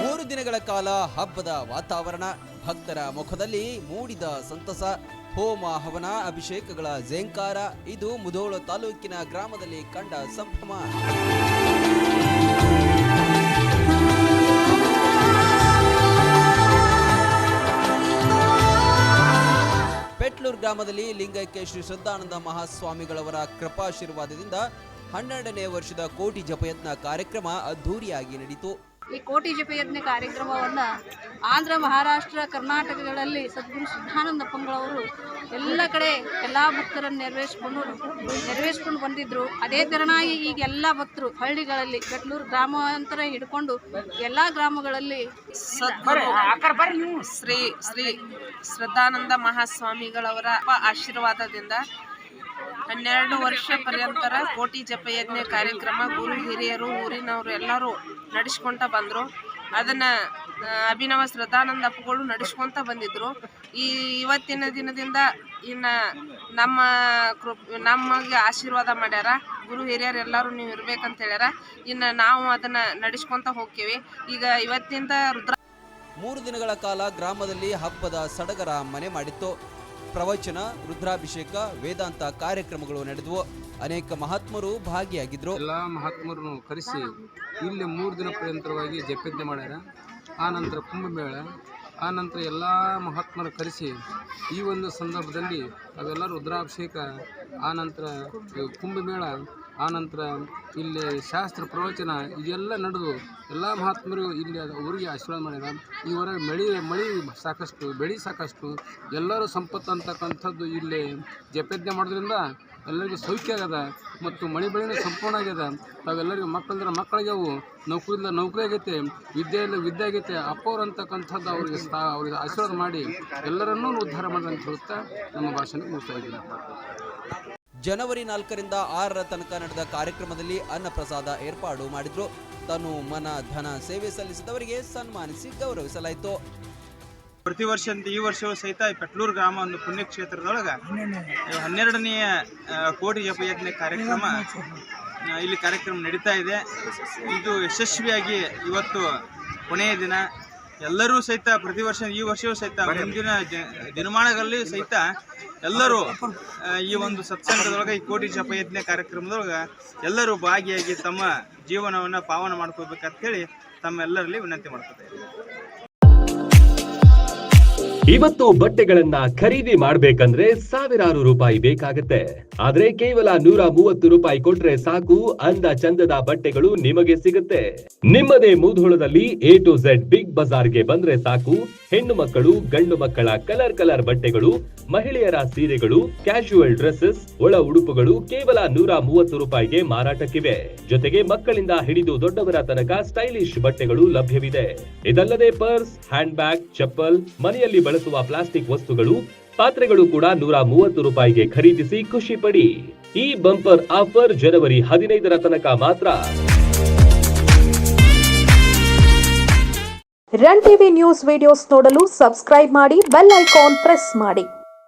ಮೂರು ದಿನಗಳ ಕಾಲ ಹಬ್ಬದ ವಾತಾವರಣ, ಭಕ್ತರ ಮುಖದಲ್ಲಿ ಮೂಡಿದ ಸಂತಸ, ಹೋಮ ಹವನ, ಅಭಿಷೇಕಗಳ ಜೇಂಕಾರ ಇದು ಮುಧೋಳ ತಾಲೂಕಿನ ಗ್ರಾಮದಲ್ಲಿ ಕಂಡ ಸಂಭ್ರಮ. ಗ್ರಾಮದಲ್ಲಿ ಲಿಂಗೈಕ್ಯ ಶ್ರೀ ಶ್ರದ್ಧಾನಂದ ಮಹಾಸ್ವಾಮಿಗಳವರ ಕೃಪಾಶೀರ್ವಾದದಿಂದ ಹನ್ನೆರಡನೇ ವರ್ಷದ ಕೋಟಿ ಜಪಯತ್ನ ಕಾರ್ಯಕ್ರಮ ಅದ್ಧೂರಿಯಾಗಿ ನಡೆಯಿತು ಈ ಕೋಟಿ ಜಪಯಜ್ಞ ಕಾರ್ಯಕ್ರಮವನ್ನು ಆಂಧ್ರ ಮಹಾರಾಷ್ಟ್ರ ಕರ್ನಾಟಕಗಳಲ್ಲಿ ಸದ್ಗುರು ಸಿದ್ಧಾನಂದ ಪಂಗಳವರು ಎಲ್ಲ ಕಡೆ ಎಲ್ಲ ಭಕ್ತರನ್ನು ನೆರವೇರಿಸ್ಕೊಂಡು ನೆರವೇರಿಸ್ಕೊಂಡು ಬಂದಿದ್ದರು ಅದೇ ಥರನಾಗಿ ಈಗ ಎಲ್ಲ ಭಕ್ತರು ಹಳ್ಳಿಗಳಲ್ಲಿ ಬೆಟ್ಲೂರು ಗ್ರಾಮಾಂತರ ಹಿಡ್ಕೊಂಡು ಎಲ್ಲ ಗ್ರಾಮಗಳಲ್ಲಿ ಶ್ರೀ ಶ್ರೀ ಶ್ರದ್ಧಾನಂದ ಮಹಾಸ್ವಾಮಿಗಳವರ ಆಶೀರ್ವಾದದಿಂದ ಹನ್ನೆರಡು ವರ್ಷ ಪರ್ಯಂತರ ಕೋಟಿ ಜಪಯಜ್ಞ ಕಾರ್ಯಕ್ರಮ ಗುರು ಹಿರಿಯರು ಊರಿನವರು ಎಲ್ಲರೂ ನಡೆಸ್ಕೊಂತ ಬಂದರು. ಅದನ್ನು ಅಭಿನವ ಶ್ರದ್ಧಾನಂದ ಅಪ್ಪುಗಳು ನಡೆಸ್ಕೊಂತ ಬಂದಿದ್ರು. ಈ ಇವತ್ತಿನ ದಿನದಿಂದ ಇನ್ನ ನಮ್ಮ ಕೃ, ನಮಗೆ ಆಶೀರ್ವಾದ ಮಾಡ್ಯಾರ. ಗುರು ಹಿರಿಯರು ಎಲ್ಲರೂ ನೀವು ಇರ್ಬೇಕಂತ ಹೇಳ್ಯಾರ. ಇನ್ನು ನಾವು ಅದನ್ನು ನಡೆಸ್ಕೊಂತ ಹೋಗ್ತೀವಿ. ಈಗ ಇವತ್ತಿಂದ ರುದ್ರ ಮೂರು ದಿನಗಳ ಕಾಲ ಗ್ರಾಮದಲ್ಲಿ ಹಬ್ಬದ ಸಡಗರ ಮನೆ ಮಾಡಿತ್ತು. ಪ್ರವಚನ, ರುದ್ರಾಭಿಷೇಕ, ವೇದಾಂತ ಕಾರ್ಯಕ್ರಮಗಳು ನಡೆದವು. ಅನೇಕ ಮಹಾತ್ಮರು ಭಾಗಿಯಾಗಿದ್ರು. ಎಲ್ಲ ಮಹಾತ್ಮರನ್ನು ಕರೆಸಿ ಇಲ್ಲಿ ಮೂರು ದಿನ ಪರ್ಯಂತರವಾಗಿ ಜಪಜ್ಞೆ ಮಾಡ್ಯಾರ. ಆ ನಂತರ ಕುಂಭಮೇಳ, ಆ ನಂತರ ಎಲ್ಲ ಮಹಾತ್ಮರ ಕರೆಸಿ ಈ ಒಂದು ಸಂದರ್ಭದಲ್ಲಿ ಅವೆಲ್ಲ ರುದ್ರಾಭಿಷೇಕ, ಆ ನಂತರ ಕುಂಭಮೇಳ ಆ ನಂತರ ಇಲ್ಲಿ ಶಾಸ್ತ್ರ ಪ್ರವಚನ ಇದೆಲ್ಲ ನಡೆದು ಎಲ್ಲ ಮಹಾತ್ಮರು ಇಲ್ಲಿ ಊರಿಗೆ ಆಶೀರ್ವಾದ ಮಾಡ್ಯಾರ ಈ ಹೊರ ಮಳೆ ಮಳೆ ಸಾಕಷ್ಟು, ಬೆಳೆ ಸಾಕಷ್ಟು, ಎಲ್ಲರೂ ಸಂಪತ್ತು ಅಂತಕ್ಕಂಥದ್ದು ಇಲ್ಲಿ ಜಪಜ್ಞೆ ಮಾಡೋದ್ರಿಂದ ಎಲ್ಲರಿಗೂ ಸೌಖ್ಯ ಆಗ್ಯದ ಮತ್ತು ಮಳೆ ಬೆಳೆನೂ ಸಂಪೂರ್ಣ ಆಗ್ಯದ. ತಾವೆಲ್ಲರಿಗೂ ಮಕ್ಕಳಿದ್ರೆ ಮಕ್ಕಳಿಗೆವು ನೌಕರಿ ಇಲ್ಲ ನೌಕರಿ ಆಗೈತೆ ವಿದ್ಯೆ ಇಲ್ಲ ವಿದ್ಯೆ ಆಗೈತೆ, ಅಪ್ಪವ್ರು ಅಂತಕ್ಕಂಥದ್ದು ಅವರಿಗೆ ಸ್ಥಾ, ಅವ್ರಿಗೆ ಆಶೀರ್ವಾದ ಮಾಡಿ ಎಲ್ಲರನ್ನೂ ಉದ್ಧಾರ ಮಾಡಿದಂತ ಹೇಳುತ್ತಾ ನಮ್ಮ ಭಾಷಣ ಮುಗಿಸ್ತಾ ಇದ್ದೀನಿ. ಜನವರಿ ನಾಲ್ಕರಿಂದ ಆರರ ತನಕ ನಡೆದ ಕಾರ್ಯಕ್ರಮದಲ್ಲಿ ಅನ್ನಪ್ರಸಾದ ಏರ್ಪಾಡು ಮಾಡಿದ್ರು. ತನು ಮನ ಧನ ಸೇವೆ ಸಲ್ಲಿಸಿದವರಿಗೆ ಸನ್ಮಾನಿಸಿ ಗೌರವಿಸಲಾಯಿತು. ಪ್ರತಿ ವರ್ಷ ಈ ವರ್ಷವೂ ಸಹಿತ ಈ ಪೆಟ್ಲೂರು ಗ್ರಾಮ ಒಂದು ಪುಣ್ಯಕ್ಷೇತ್ರದೊಳಗೆ ಹನ್ನೆರಡನೆಯ ಕೋಟಿ ಕೋಟಿ ಜಪಯಜ್ಞ ಕಾರ್ಯಕ್ರಮ ಇಲ್ಲಿ ಕಾರ್ಯಕ್ರಮ ನಡೀತಾ ಇದೆ. ಇದು ಯಶಸ್ವಿಯಾಗಿ ಇವತ್ತು ಕೊನೆಯ ದಿನ. ಎಲ್ಲರೂ ಸಹಿತ ಪ್ರತಿ ವರ್ಷ ಈ ವರ್ಷವೂ ಸಹಿತ ಮುಂದಿನ ದಿನಮಾನಗಳಲ್ಲಿ ಸಹಿತ ಎಲ್ಲರೂ ಈ ಒಂದು ಸತ್ಸಂಗದೊಳಗೆ ಈ ಕೋಟಿ ಶಪಯಜ್ಞೆ ಕಾರ್ಯಕ್ರಮದೊಳಗೆ ಎಲ್ಲರೂ ಭಾಗಿಯಾಗಿ ತಮ್ಮ ಜೀವನವನ್ನು ಪಾವನ ಮಾಡ್ಕೋಬೇಕಂತ ಹೇಳಿ ತಮ್ಮೆಲ್ಲರಲ್ಲಿ ವಿನಂತಿ ಮಾಡ್ಕೊತಾ ಇದ್ದೀನಿ ಇವತ್ತು ಬಟ್ಟೆಗಳನ್ನ ಖರೀದಿ ಮಾಡ್ಬೇಕಂದ್ರೆ ಸಾವಿರಾರು ರೂಪಾಯಿ ಬೇಕಾಗತ್ತೆ. ಆದ್ರೆ ಕೇವಲ ನೂರ ಮೂವತ್ತು ರೂಪಾಯಿ ಕೊಟ್ರೆ ಸಾಕು ಅಂದ ಚಂದದ ಬಟ್ಟೆಗಳು ನಿಮಗೆ ಸಿಗುತ್ತೆ. ನಿಮ್ಮದೇ ಮೂಧೋಳದಲ್ಲಿ ಎ ಟು ಝೆಡ್ ಬಿಗ್ ಬಜಾರ್ಗೆ ಬಂದ್ರೆ ಸಾಕು. ಹೆಣ್ಣು ಮಕ್ಕಳು, ಗಂಡು ಮಕ್ಕಳ ಕಲರ್ ಕಲರ್ ಬಟ್ಟೆಗಳು, ಮಹಿಳೆಯರ ಸೀರೆಗಳು ಕ್ಯಾಶುವಲ್ ಡ್ರೆಸ್ಸಸ್ ಒಳ ಉಡುಪುಗಳು ಕೇವಲ ನೂರ ಮೂವತ್ತು ರೂಪಾಯಿಗೆ ಮಾರಾಟಕ್ಕಿವೆ. ಜೊತೆಗೆ ಮಕ್ಕಳಿಂದ ಹಿಡಿದು ದೊಡ್ಡವರ ತನಕ ಸ್ಟೈಲಿಶ್ ಬಟ್ಟೆಗಳು ಲಭ್ಯವಿದೆ. ಇದಲ್ಲದೆ ಪರ್ಸ್ ಹ್ಯಾಂಡ್ ಬ್ಯಾಗ್ ಚಪ್ಪಲ್, ಮನೆಯಲ್ಲಿ ಬಳಸುವ ಪ್ಲಾಸ್ಟಿಕ್ ವಸ್ತುಗಳು, ಪಾತ್ರೆಗಳು ಕೂಡ ನೂರ ಮೂವತ್ತು ರೂಪಾಯಿಗೆ ಖರೀದಿಸಿ ಖುಷಿ ಪಡಿ. ಈ ಬಂಪರ್ ಆಫರ್ ಜನವರಿ ಹದಿನೈದರ ತನಕ ಮಾತ್ರ. ರನ್ ಟಿವಿ ನ್ಯೂಸ್ ವಿಡಿಯೋಸ್ ನೋಡಲು ಸಬ್ಸ್ಕ್ರೈಬ್ ಮಾಡಿ, ಬೆಲ್ ಐಕಾನ್ ಪ್ರೆಸ್ ಮಾಡಿ.